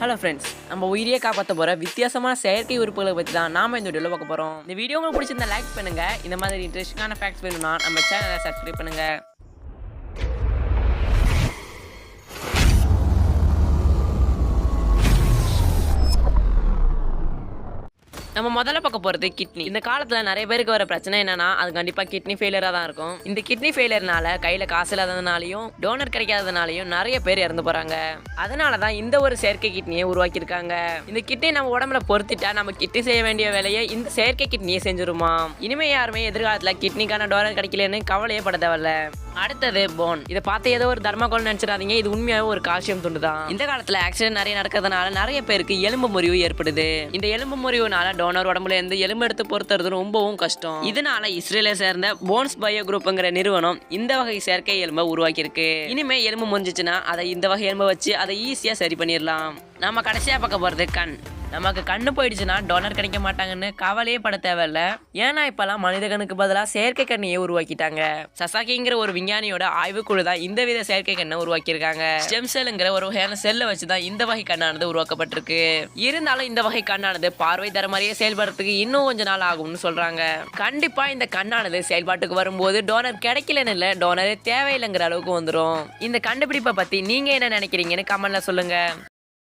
Hello friends நம்ம உயிரியை காப்பாற்ற போகிற வித்தியாசமான செயற்கை உறுப்புகளை பற்றி தான் நாம இந்த வீடியோவில் பார்க்க போகிறோம் இந்த வீடியோ உங்களுக்கு பிடிச்சிருந்தா லைக் பண்ணுங்க. இந்த மாதிரி இன்ட்ரெஸ்டிங்கான ஃபேக்ட்ஸ் வேணும்னா நம்ம சேனலை சப்ஸ்கிரைப் பண்ணுங்கள் நம்ம முதல்ல பார்க்க போகிறது கிட்னி இந்த காலத்தில் நிறைய பேருக்கு வர பிரச்சனை என்னன்னா அது கண்டிப்பாக கிட்னி ஃபெயிலியராக தான் இருக்கும். இந்த கிட்னி ஃபெயிலியர்னால கையில் காசு இல்லாததுனாலையும் டோனர் கிடைக்காததுனாலையும் நிறைய பேர் இறந்து போகிறாங்க அதனால தான் இந்த ஒரு செயற்கை கிட்னியை உருவாக்கியிருக்காங்க. இந்த கிட்னி நம்ம உடம்புல பொறுத்துட்டா நம்ம கிட்னி செய்ய வேண்டிய வேலையை இந்த செயற்கை கிட்னியை செஞ்சிருமா? இனிமே யாருமே எதிர்காலத்தில் கிட்னிக்கான டோனர் கிடைக்கலன்னு கவலையே பட தேவையில்ல. அடுத்தது போன் இதை பார்த்து ஏதோ ஒரு தர்மகோல் நினைச்சிடாதீங்க. இது உண்மையாவே ஒரு கால்சியம் துண்டு தான் இந்த காலத்துல ஆக்சிடென்ட் நிறைய நடக்கிறதுனால நிறைய பேருக்கு எலும்பு முறிவு ஏற்படுது. இந்த எலும்பு முறிவுனால டோனர் உடம்புல இருந்து எலும்பு எடுத்து பொறுத்துறது ரொம்பவும் கஷ்டம். இதனால இஸ்ரேலை சேர்ந்த போன்ஸ் பயோ குரூப்ங்கிற நிறுவனம் இந்த வகை செயற்கை எலும்பை உருவாக்கியிருக்கு. இனிமே எலும்பு முறிஞ்சிச்சுன்னா அதை இந்த வகை எலும்பை வச்சு அதை ஈஸியா சரி பண்ணிடலாம். நம்ம கடைசியா பார்க்க போறது கண். நமக்கு கண்ணு போயிடுச்சுன்னா டோனர் கிடைக்க மாட்டாங்கன்னு கவலையே பட தேவையில்ல. ஏன்னா இப்பெல்லாம் மனித கண்ணுக்கு பதிலாக செயற்கை கண்ணையே உருவாக்கிட்டாங்க. சசாக்கிங்கிற ஒரு விஞ்ஞானியோட ஆய்வுக்குழு தான் இந்த வித செயற்கை கண்ணை உருவாக்கியிருக்காங்க. ஸ்டெம் செல்லுங்கிற ஒரு வகையான செல்லை வச்சு தான் இந்த வகை கண்ணானது உருவாக்கப்பட்டிருக்கு. இருந்தாலும் இந்த வகை கண்ணானது பார்வை தர மாதிரியே செயல்படுறதுக்கு இன்னும் கொஞ்ச நாள் ஆகும்னு சொல்றாங்க. கண்டிப்பா இந்த கண்ணானது செயல்பாட்டுக்கு வரும்போது டோனர் கிடைக்கலன்னு இல்லை டோனரே தேவையில்லைங்கிற அளவுக்கு வந்துடும் இந்த கண்டுபிடிப்பை பத்தி நீங்க என்ன நினைக்கிறீங்கன்னு கமெண்ட்ல சொல்லுங்க.